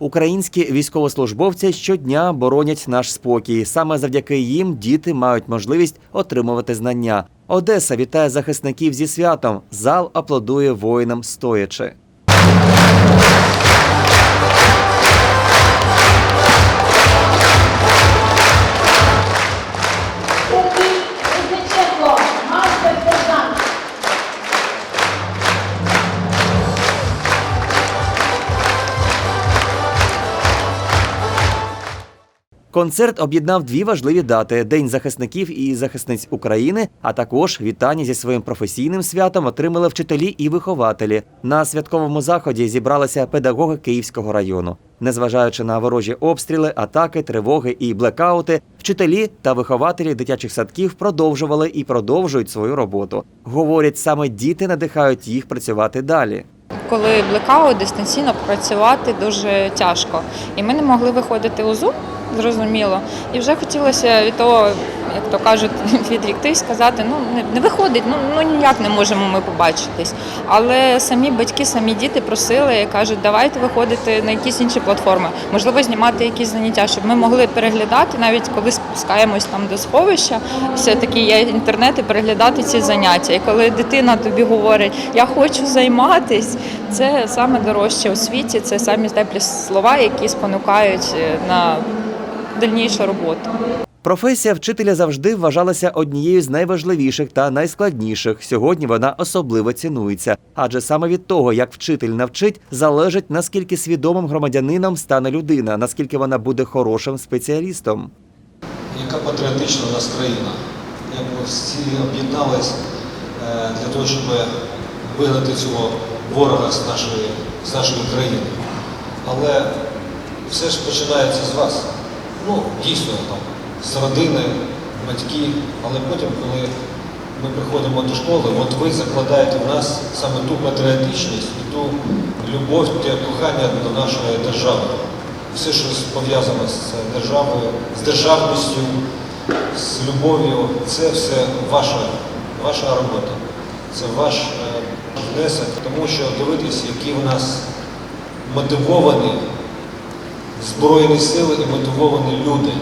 Українські військовослужбовці щодня боронять наш спокій. Саме завдяки їм діти мають можливість отримувати знання. Одеса вітає захисників зі святом. Зал аплодує воїнам стоячи. Концерт об'єднав дві важливі дати: День захисників і захисниць України, а також вітання зі своїм професійним святом отримали вчителі і вихователі. На святковому заході зібралися педагоги Київського району. Незважаючи на ворожі обстріли, атаки, тривоги і блекаути, вчителі та вихователі дитячих садків продовжували і продовжують свою роботу. Говорять, саме діти надихають їх працювати далі. Коли блекаут дистанційно працювати дуже тяжко, і ми не могли виходити у Zoom, зрозуміло. І вже хотілося від того, як то кажуть, відрікти сказати, ну не, виходить, ну, ну ніяк не можемо ми побачитись. Але самі батьки, самі діти просили і кажуть, давайте виходити на якісь інші платформи, можливо, знімати якісь заняття, щоб ми могли переглядати, навіть коли спускаємось там до сховища, все-таки є інтернет і переглядати ці заняття. І коли дитина тобі говорить, я хочу займатись, це саме дорожче у світі, це самі теплі слова, які спонукають е, на дальнішу роботу. Професія вчителя завжди вважалася однією з найважливіших та найскладніших. Сьогодні вона особливо цінується, адже саме від того, як вчитель навчить, залежить наскільки свідомим громадянином стане людина, наскільки вона буде хорошим спеціалістом. яка патріотична у нас країна, як ми всі об'єднались е, для того, щоб вигнати цього ворога з нашої, з нашої країни. Але все ж починається з вас. Ну, дійсно, там, з родини, батьки, але потім, коли ми приходимо до школи, от ви закладаєте в нас саме ту патріотичність і ту любов, те кохання до нашої держави. Все, що пов'язано з державою, з державністю, з любов'ю, це все ваша, ваша робота. Це ваш е, внесок, тому що дивитись, які в нас мотивовані Збройні сили і мотивовані люди,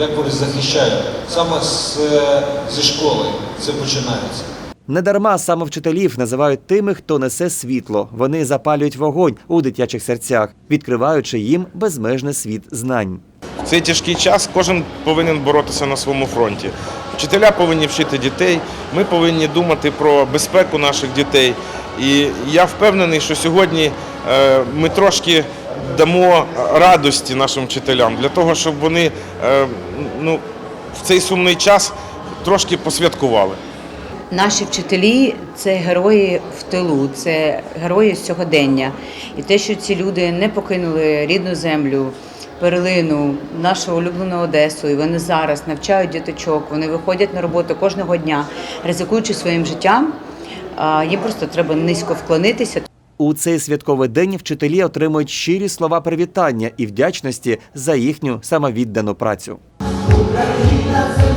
як вони захищають. Саме з, е, зі школи це починається. Недарма саме вчителів називають тими, хто несе світло. Вони запалюють вогонь у дитячих серцях, відкриваючи їм безмежний світ знань. В цей тяжкий час кожен повинен боротися на своєму фронті. Вчителя повинні вчити дітей, ми повинні думати про безпеку наших дітей. І я впевнений, що сьогодні е, ми трошки дамо радості нашим вчителям для того, щоб вони е, ну, в цей сумний час трошки посвяткували. Наші вчителі це герої в тилу, це герої сьогодення. І те, що ці люди не покинули рідну землю, перлину, нашу улюблену Одесу, і вони зараз навчають діточок, вони виходять на роботу кожного дня, ризикуючи своїм життям. Їм просто треба низько вклонитися. У цей святковий день вчителі отримують щирі слова привітання і вдячності за їхню самовіддану працю. Україна